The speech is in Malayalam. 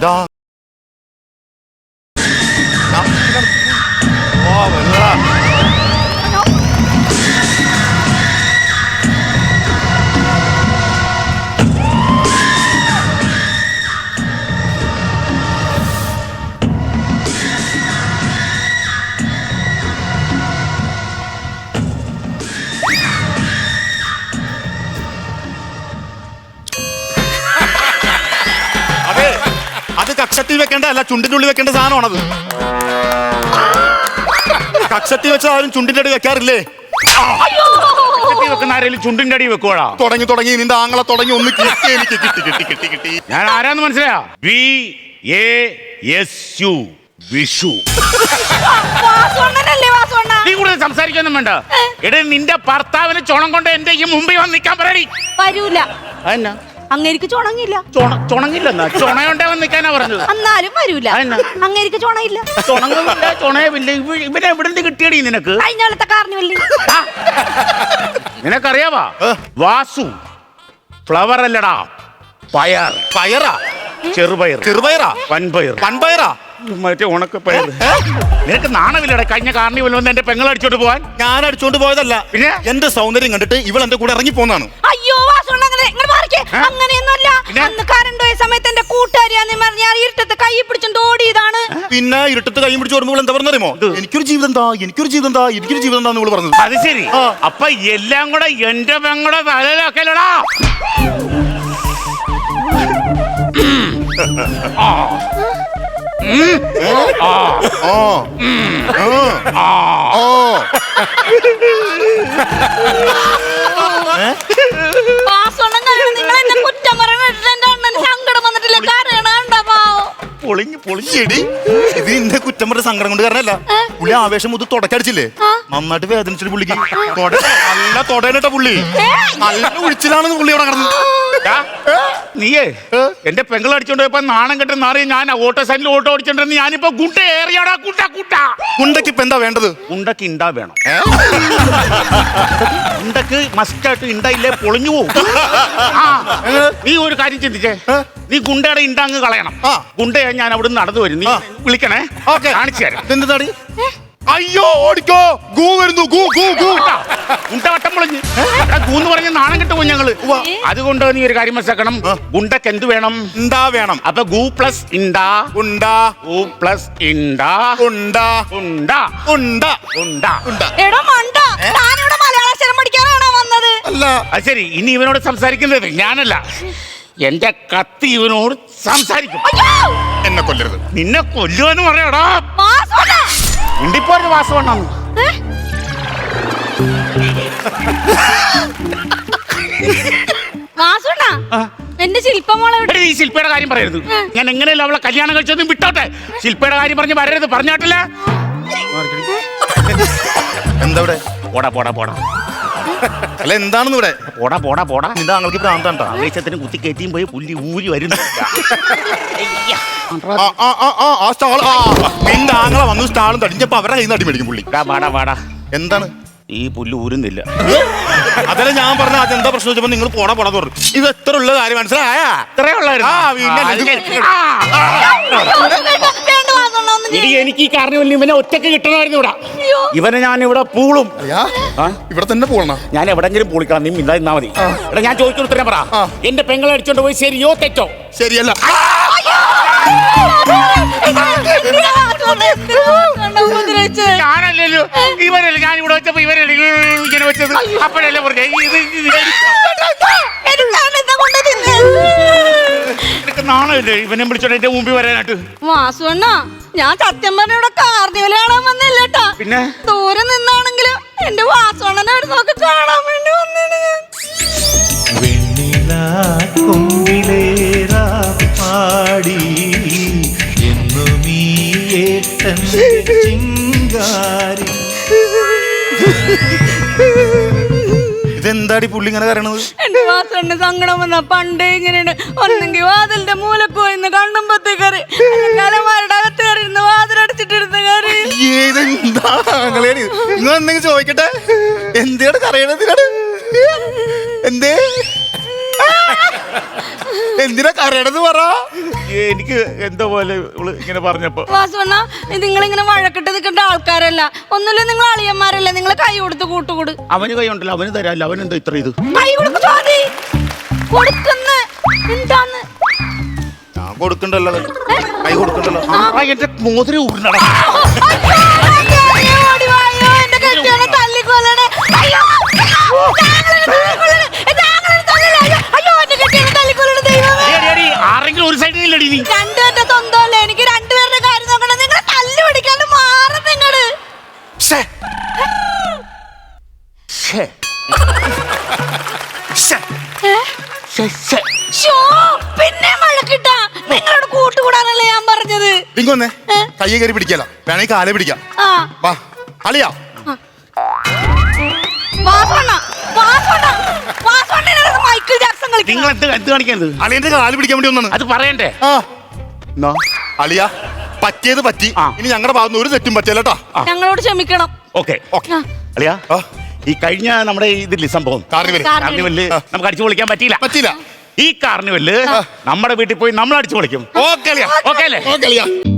나. 나. 와, വെക്കേണ്ട അല്ല ചുണ്ടിന്റെ ഉള്ളിൽ വെക്കേണ്ട സാധനമാണത്. കക്ഷത്തി വെച്ച ആരും ചുണ്ടിന്റെ അടി വെക്കാറില്ലേ? വെക്കുന്ന ആരെങ്കിലും ചുണ്ടിന്റെ അടി വെക്കുവാടാ? തുടങ്ങി തുടങ്ങി നിന്റെ ആങ്ങളെ തുടങ്ങി ഒന്ന് കിട്ടി എനിക്ക് കിട്ടി കിട്ടി കിട്ടി കിട്ടി. ഞാൻ ആരാന്ന് മനസ്സിലാ വി എ എസ് യു വിഷു. നീ കൂടുതൽ സംസാരിക്കൊന്നും വേണ്ട. എടേ നിന്റെ ഭർത്താവിന് ചോണം കൊണ്ട് എന്റെ ഈ മുമ്പിൽ വന്ന് നിൽക്കാൻ പറയടി. വരൂല. അതെന്നാ? അങ്ങേരിക്ക് ചുണങ്ങില്ല. ചൊണ ചുണങ്ങില്ലെന്നാ? ചുണയുണ്ടേ വന്ന് നിൽക്കാനാ പറഞ്ഞത്. എന്നാലും വരൂല? അങ്ങേരിക്ക് ചുണയില്ല. ചുണങ്ങുമില്ല ചുണയുമില്ല ഇവനെ എവിടുന്ന് കിട്ടിയടി നിനക്ക്? കഴിഞ്ഞാലത്തെ കാർണിവല്ലേ. നിനക്കറിയാവാ? വാസു ഫ്ലവർ അല്ലടാ. പയർ. പയറാ? ചെറുപയർ ചെറുപയറാ. വൻപയർ വൻപയറാ. മറ്റേ ഉണക്കപ്പയർ? നിനക്ക് നാണമില്ലടാ കഴിഞ്ഞ കാർണിവൽ വന്ന് എന്റെ പെങ്ങൾ അടിച്ചോണ്ട് പോവാൻ? ഞാൻ അടിച്ചോണ്ട് പോയതല്ല. പിന്നെ? എന്റെ സൗന്ദര്യം കണ്ടിട്ട് ഇവൾ എന്റെ കൂടെ ഇറങ്ങി പോന്നാണ് അയ്യോ അങ്ങനെയൊന്നുമല്ല. പിന്നെ? അന്ന് കറണ്ട് പോയ സമയത്ത് എന്റെ കൂട്ടുകാരിയാന്ന് പറഞ്ഞ് ഞാൻ ഇരുട്ടത്ത് കൈ പിടിച്ചോണ്ട് ഓടിയതാണ്. പിന്നെ ഇരുട്ടത്ത് കൈ പിടിച്ച് ഓടുമ്പോൾ എന്താ പറഞ്ഞറിയുമോ എനിക്കൊരു ജീവിതം താ എനിക്കൊരു ജീവിതം താ എനിക്കൊരു ജീവിതം താ എന്ന് പറഞ്ഞത്. അത് ശരി. അപ്പൊ എല്ലാം കൂടെ എന്റെ പെങ്ങളുടെ തലയിലാക്കലടാ. ആ. ആ. ആ. ആ. പൊളിഞ്ഞ് പൊളിഞ്ഞെടി. ഇത് ഇന്നെ കുറ്റം പറഞ്ഞ സങ്കടം കൊണ്ട് കാരണല്ല. പുള്ളി ആവേശം മുതൽ തുടക്കടിച്ചില്ലേ? നന്നായിട്ട് വേദനിച്ചിട്ട് പുള്ളിക്ക്. തൊട നല്ല തൊടേനട്ട പുള്ളി. നല്ല ഉഴിച്ചിലാണെന്ന് പുള്ളി ഇവിടെ കിടന്നത് നീയേ എന്റെ പെങ്ങൾ അടിച്ചോണ്ട് പോയപ്പോ നാണം കെട്ടെന്ന് നാറി ഞാൻ ഓട്ടോ സൈഡിൽ ഓട്ടോ അടിച്ചോണ്ടിരുന്ന ഞാനിപ്പോ ഗുണ്ട ഏറിയാടാ കുട്ട കുട്ട ഉണ്ടക്ക് ഇപ്പൊ എന്താ വേണ്ടത്? ഉണ്ടക്ക് ഇണ്ടാ വേണം? ഉണ്ടക്ക് മസ്റ്റായിട്ട് ഇണ്ടായില്ലേ പൊളിഞ്ഞു പോകും ആ, നീ ഒരു കാര്യം ചിന്തിച്ചേ. നീ ഗുണ്ടയുടെ ഇണ്ട അങ്ങ് കളയണം. ആ. ഗുണ്ടയെ ഞാൻ അവിടെ നിന്ന് നടന്നു വരും നീ ആ. വിളിക്കണേ. ഓക്കേ. കാണിച്ചു തരാം. ഇതെന്ത് തടി അയ്യോ ഓടിക്കോ. ഗൂ വരുന്നു ഗൂ ഗൂ ഗൂ. ഗുണ്ടവട്ടം ഗുണ്ട വട്ടം പൊളിഞ്ഞ് ഗൂ ഗൂന്ന് പറഞ്ഞ നാണം കെട്ട് പോയി ഞങ്ങൾ അതുകൊണ്ട് നീ ഒരു കാര്യം മനസ്സിലാക്കണം. ഗുണ്ടക്ക് എന്ത് വേണം? ഇണ്ടാ വേണം. അപ്പൊ ഗൂ പ്ലസ് ഇണ്ടാ. ഉണ്ടാ. ഗൂ പ്ലസ് ഇണ്ടാ. ഉണ്ടാ. ഉണ്ടാ. ഉണ്ടാ. ഉണ്ടാ. ഉണ്ടാ. എടോ മണ്ട. ഞാനിവിടെ മലയാള സ്ഥലം പഠിക്കാനാണോ വന്നത്? അല്ല. അത് ശരി ഇനി ഇവനോട് സംസാരിക്കുന്നത് ഞാനല്ല. എന്റെ കത്തി ഇവനോട് സംസാരിക്കും. അയ്യോ! എന്നെ കൊല്ലരുത്. നിന്നെ കൊല്ലുവെന്ന് പറയടാ ഇണ്ടിപ്പോരു വാസവണ്ണം? വാസുണ്ണ എന്റെ ശില്പമോളെ? എടീ, ഈ ശില്പയുടെ കാര്യം പറയരുത്. ഞാൻ എങ്ങനെയല്ല അവളെ കല്യാണം കഴിച്ചതും വിട്ടോട്ടെ? ശില്പയുടെ കാര്യം പറഞ്ഞ് വരരുത് പറഞ്ഞാട്ടില്ല. എന്താ ഇവിടെ പോടാ പോടാ പോടാ. അല്ല എന്താണെന്ന് ഇവിടെ പോടാ പോടാ പോടാ നിന്റെ ആങ്ങൾക്ക് പ്രാന്താണ്ടാ ആവേശത്തിന് കുത്തി കയറ്റിയും പോയി പുല്ലി ഊരി വരുന്നു അയ്യ. ആ ആ ആ ആ ആ സ്റ്റാൾ ആ നിന്റെ ആങ്ങളെ വന്നു സ്റ്റാളും തടിഞ്ഞപ്പോ അവരുടെ കയ്യിൽ നിന്ന് അടി മേടിക്കും പുള്ളി എടാ, വാടാ വാടാ എന്താണ് ഈ പുല്ല് ഊരുന്നില്ല അതല്ല ഞാൻ പറഞ്ഞ അതെന്താ പ്രശ്നം വെച്ചപ്പോ നിങ്ങൾ പോടാ പോടാ പറഞ്ഞു ഇത് എത്ര ഉള്ള കാര്യം മനസ്സിലായാ ഇത്രേ ആ, പിന്നെ ഇത് ആ, ആ. എനിക്ക് ഈ കാരണവല്ല ഇവനെ ഒറ്റയ്ക്ക് കിട്ടണമായിരുന്നു ഇവിടെ. ഇവനെ ഞാൻ ഇവിടെ പൂളും. അയ്യാ? ഇവിടെ തന്നെ പോകണം ഞാൻ എവിടെങ്കിലും പൂളിക്കണം നീ മിണ്ടായിരുന്നാ മതി. എടാ ഞാൻ ചോദിച്ചു ഉത്തരം പറ. ആ. എന്റെ പെങ്ങളെ അടിച്ചോണ്ട് പോയി ശരിയോ തെറ്റോ? ശരിയല്ല. ഞാനല്ലല്ലോ. ഇവരല്ലേ ഞാൻ ഇവിടെ വെച്ചപ്പോ ഇവരല്ലേ ഇങ്ങനെ വെച്ചത്? അപ്പോഴല്ലേ പറഞ്ഞേ ഇത് ഇത് എനിക്കാണ് നാണമില്ലേ ഇവനെ വിളിച്ചോണ്ട് എന്റെ മുമ്പിൽ വരാനായിട്ട്. വാസുണ്ണ ഞാൻ സത്യം പറഞ്ഞ ഇവിടെ കാർണിവൽ കാണാൻ വന്നില്ലട്ടാ പിന്നെ? ദൂരെ നിന്നാണെങ്കിലും എന്റെ വാസുവണ്ണനെ അവിടെ നോക്കി കാണാൻ വേണ്ടി വന്നിട്ട് ഞാൻ. പാടി എന്നും ഈ ഏട്ടന്റെ ചിങ്കാരി. ഇതെന്താടി പുള്ളി ഇങ്ങനെ കരണത് എന്റെ വാസുണ്ണ സങ്കടം വന്ന പണ്ടേ ഇങ്ങനെയാണ് ഒന്നെങ്കിൽ വാതിലിന്റെ മൂലക്കോയിന്ന് ഇന്ന് കണ്ണുമ്പത്തി കയറി. കലമാരുടെ അകത്ത് കയറി ഇരുന്ന് വാതിലടച്ചിട്ടിരുന്ന് കയറി. ഏതെന്താ ആങ്ങളേടി നിങ്ങൾ എന്തെങ്കിലും ചോദിക്കട്ടെ? എന്തിനാണ് കരയണത് എന്തേ? എന്തിനാ കരയണത് പറ? എനിക്ക് എന്തോ പോലെ ഇവൾ ഇങ്ങനെ പറഞ്ഞപ്പോ. വാസുവണ്ണ നിങ്ങളിങ്ങനെ വഴക്കിട്ട് നിൽക്കേണ്ട ആൾക്കാരല്ല. ഒന്നുമില്ല നിങ്ങൾ അളിയന്മാരല്ല? നിങ്ങൾ കൈ കൊടുത്ത് കൂട്ടുകൂട്. അവന് കൈ ഉണ്ടല്ലോ അവന് തരാല്ല അവൻ എന്താ ഇത്ര ഇത്? കൈ കൊടുക്ക് സ്വാതി കൊടുക്കുന്ന എന്താന്ന് ഞാൻ കൊടുക്കണ്ടല്ലോ. കൈ കൊടുക്കണ്ടല്ലോ. ആ. എന്റെ മോതിരി ഉരുളടാ ശ്ശേ. ശ്ശേ, ശ്ശേ. ശ്ശേ, ശ്ശേ. ഷോ പിന്നെ മഴക്കിട്ട. നിങ്ങളോട് കൂട്ടുകൂടാനല്ലേ ഞാൻ പറഞ്ഞത്. ഇങ്ങ് വന്നേ. ഏ? കൈ കയറി പിടിക്കല വേണമെങ്കിൽ കാലെ പിടിക്കാം. ആ. വാ അളിയാ. വാസവണ്ണ വാസവണ്ണ വാസവണ്ണ മൈക്കിൾ ജാക്സൺ നിങ്ങൾ കളിക്കണം എന്ത് എന്ത് കാണിക്കരുത്? അളിയന്റെ കാൽ പിടിക്കാൻ വേണ്ടി ഒന്നാണ് അത് പറയണ്ടേ? ആ. എന്നാ? അളിയ പറ്റിയത് പറ്റി. ആ. ഇനി ഞങ്ങളുടെ ഭാഗത്ത് ഒരു തെറ്റും പറ്റിയല്ലോ ഞങ്ങളോട് ക്ഷമിക്കണം. ഓക്കെ. ഓക്കെ. അല്ലയാ അളിയാ ഈ കഴിഞ്ഞ നമ്മുടെ ഇതില്ലേ സംഭവം? Carnival carnival. കാർണിവൽ നമുക്ക് അടിച്ചു പൊളിക്കാൻ പറ്റിയില്ല. പറ്റില്ല ഈ കാർണിവൽ നമ്മുടെ വീട്ടിൽ പോയി നമ്മൾ അടിച്ചു പൊളിക്കും. Okay okay. അല്ലേ? ഓക്കെ